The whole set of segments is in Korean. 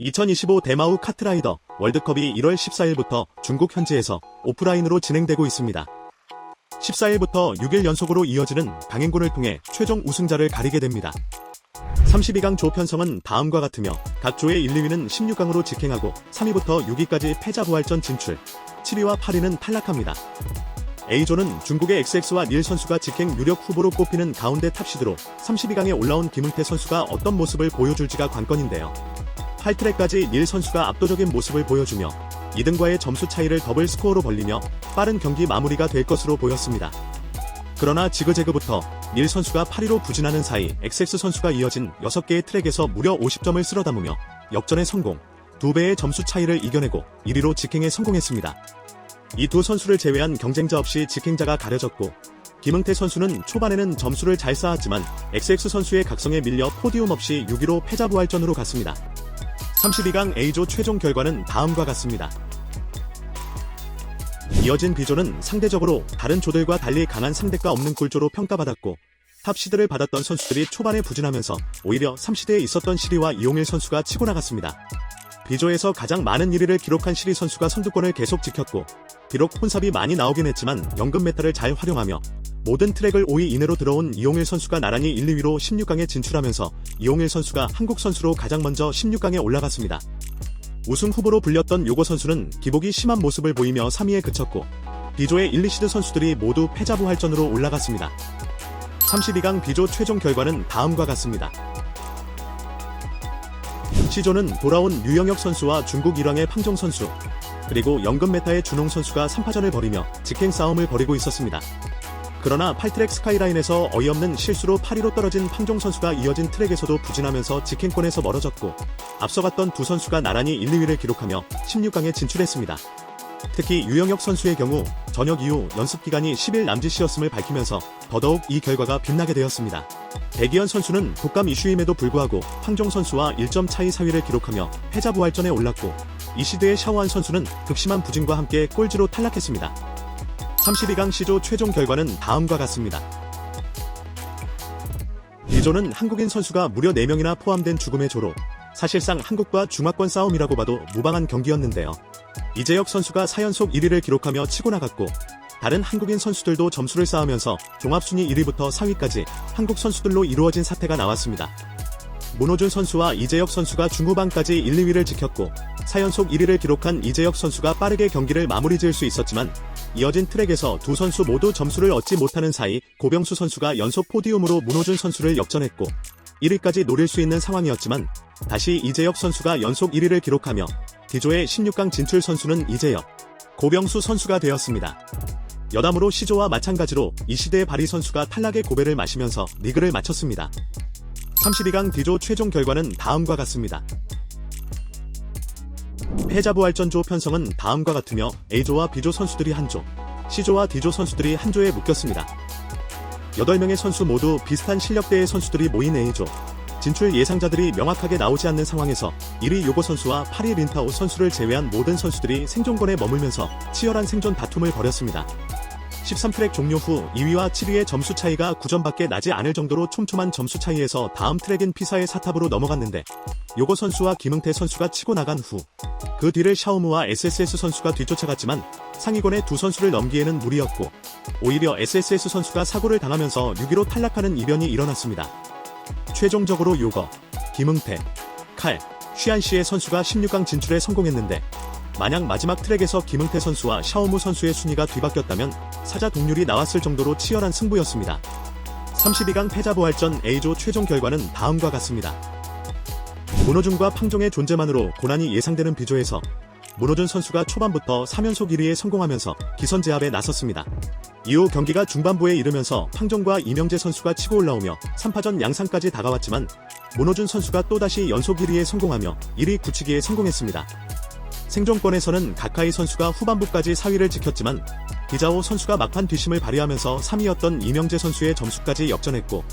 2025 대마우 카트라이더 월드컵이 1월 14일부터 중국 현지에서 오프라인으로 진행되고 있습니다. 14일부터 6일 연속으로 이어지는 강행군을 통해 최종 우승자를 가리게 됩니다. 32강 조 편성은 다음과 같으며 각 조의 1, 2위는 16강으로 직행하고 3위부터 6위까지 패자 부활전 진출, 7위와 8위는 탈락합니다. A조는 중국의 XX와 닐 선수가 직행 유력 후보로 꼽히는 가운데 탑시드로 32강에 올라온 김은태 선수가 어떤 모습을 보여줄지가 관건인데요. 8트랙까지 닐 선수가 압도적인 모습을 보여주며 2등과의 점수 차이를 더블 스코어로 벌리며 빠른 경기 마무리가 될 것으로 보였습니다. 그러나 지그재그부터 닐 선수가 8위로 부진하는 사이 XX 선수가 이어진 6개의 트랙에서 무려 50점을 쓸어 담으며 역전에 성공, 2배의 점수 차이를 이겨내고 1위로 직행에 성공했습니다. 이 두 선수를 제외한 경쟁자 없이 직행자가 가려졌고 김응태 선수는 초반에는 점수를 잘 쌓았지만 XX 선수의 각성에 밀려 포디움 없이 6위로 패자부활전으로 갔습니다. 32강 A조 최종 결과는 다음과 같습니다. 이어진 B조는 상대적으로 다른 조들과 달리 강한 상대가 없는 굴조로 평가받았고 탑시드를 받았던 선수들이 초반에 부진하면서 오히려 3시대에 있었던 시리와 이용일 선수가 치고 나갔습니다. B조에서 가장 많은 1위를 기록한 시리 선수가 선두권을 계속 지켰고 비록 혼삽이 많이 나오긴 했지만 연금 메타를 잘 활용하며 모든 트랙을 5위 이내로 들어온 이용일 선수가 나란히 1, 2위로 16강에 진출하면서 이용일 선수가 한국 선수로 가장 먼저 16강에 올라갔습니다. 우승 후보로 불렸던 요거 선수는 기복이 심한 모습을 보이며 3위에 그쳤고 B조의 1, 2시드 선수들이 모두 패자부활전으로 올라갔습니다. 32강 B조 최종 결과는 다음과 같습니다. C조는 돌아온 유영혁 선수와 중국 1왕의 팡종 선수, 그리고 연금 메타의 준홍 선수가 3파전을 벌이며 직행 싸움을 벌이고 있었습니다. 그러나 8트랙 스카이라인에서 어이없는 실수로 8위로 떨어진 팡종 선수가 이어진 트랙에서도 부진하면서 직행권에서 멀어졌고 앞서갔던 두 선수가 나란히 1, 2위를 기록하며 16강에 진출했습니다. 특히 유영혁 선수의 경우 전역 이후 연습 기간이 10일 남짓이었음을 밝히면서 더더욱 이 결과가 빛나게 되었습니다. 백이현 선수는 독감 이슈임에도 불구하고 황종 선수와 1점 차이 4위를 기록하며 패자 부활전에 올랐고 이시드의 샤오한 선수는 극심한 부진과 함께 꼴찌로 탈락했습니다. 32강 시조 최종 결과는 다음과 같습니다. 이조는 한국인 선수가 무려 4명이나 포함된 죽음의 조로 사실상 한국과 중화권 싸움이라고 봐도 무방한 경기였는데요. 이재혁 선수가 4연속 1위를 기록하며 치고 나갔고 다른 한국인 선수들도 점수를 쌓으면서 종합순위 1위부터 4위까지 한국 선수들로 이루어진 사태가 나왔습니다. 문호준 선수와 이재혁 선수가 중후반까지 1, 2위를 지켰고 4연속 1위를 기록한 이재혁 선수가 빠르게 경기를 마무리 지을 수 있었지만 이어진 트랙에서 두 선수 모두 점수를 얻지 못하는 사이 고병수 선수가 연속 포디움으로 문호준 선수를 역전했고 1위까지 노릴 수 있는 상황이었지만 다시 이재혁 선수가 연속 1위를 기록하며 D조의 16강 진출 선수는 이재혁, 고병수 선수가 되었습니다. 여담으로 시조와 마찬가지로 이 시대의 바리 선수가 탈락의 고배를 마시면서 리그를 마쳤습니다. 32강 D조 최종 결과는 다음과 같습니다. 패자 부활전조 편성은 다음과 같으며 A조와 B조 선수들이 한 조, C조와 D조 선수들이 한 조에 묶였습니다. 8명의 선수 모두 비슷한 실력대의 선수들이 모인 A조. 진출 예상자들이 명확하게 나오지 않는 상황에서 1위 요고 선수와 8위 린타오 선수를 제외한 모든 선수들이 생존권에 머물면서 치열한 생존 다툼을 벌였습니다. 13트랙 종료 후 2위와 7위의 점수 차이가 9점밖에 나지 않을 정도로 촘촘한 점수 차이에서 다음 트랙인 피사의 사탑으로 넘어갔는데 요고 선수와 김응태 선수가 치고 나간 후 그 뒤를 샤오무와 SSS 선수가 뒤쫓아갔지만 상위권의 두 선수를 넘기에는 무리였고 오히려 SSS 선수가 사고를 당하면서 6위로 탈락하는 이변이 일어났습니다. 최종적으로 요거, 김응태, 칼, 쉬안시의 선수가 16강 진출에 성공했는데 만약 마지막 트랙에서 김응태 선수와 샤오무 선수의 순위가 뒤바뀌었다면 사자 동률이 나왔을 정도로 치열한 승부였습니다. 32강 패자부활전 A조 최종 결과는 다음과 같습니다. 문호준과 팡종의 존재만으로 고난이 예상되는 B조에서 문호준 선수가 초반부터 3연속 1위에 성공하면서 기선 제압에 나섰습니다. 이후 경기가 중반부에 이르면서 팡종과 이명재 선수가 치고 올라오며 3파전 양상까지 다가왔지만 문호준 선수가 또다시 연속 1위에 성공하며 1위 굳히기에 성공했습니다. 생존권에서는 가카이 선수가 후반부까지 4위를 지켰지만 기자오 선수가 막판 뒷심을 발휘하면서 3위였던 이명재 선수의 점수까지 역전했고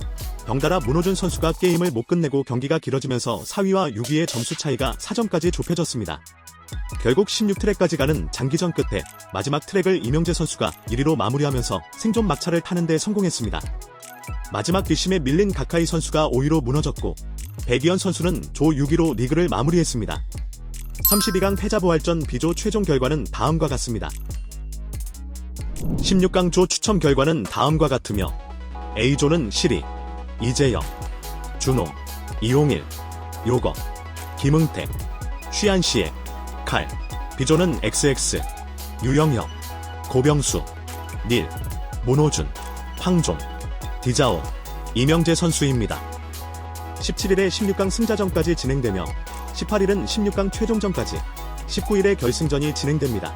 덩달아 문호준 선수가 게임을 못 끝내고 경기가 길어지면서 4위와 6위의 점수 차이가 4점까지 좁혀졌습니다. 결국 16트랙까지 가는 장기전 끝에 마지막 트랙을 이명재 선수가 1위로 마무리하면서 생존 막차를 타는 데 성공했습니다. 마지막 뒷심에 밀린 가카이 선수가 5위로 무너졌고 백이현 선수는 조 6위로 리그를 마무리했습니다. 32강 패자부활전 B조 최종 결과는 다음과 같습니다. 16강 조 추첨 결과는 다음과 같으며 A조는 시리, 이재영, 준호, 이용일, 요거, 김응택, 쉬안시에, 칼, B조는 XX, 유영혁, 고병수, 닐, 문호준, 황종, 디자오, 이명재 선수입니다. 17일에 16강 승자전까지 진행되며 18일은 16강 최종전까지 19일에 결승전이 진행됩니다.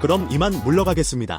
그럼 이만 물러가겠습니다.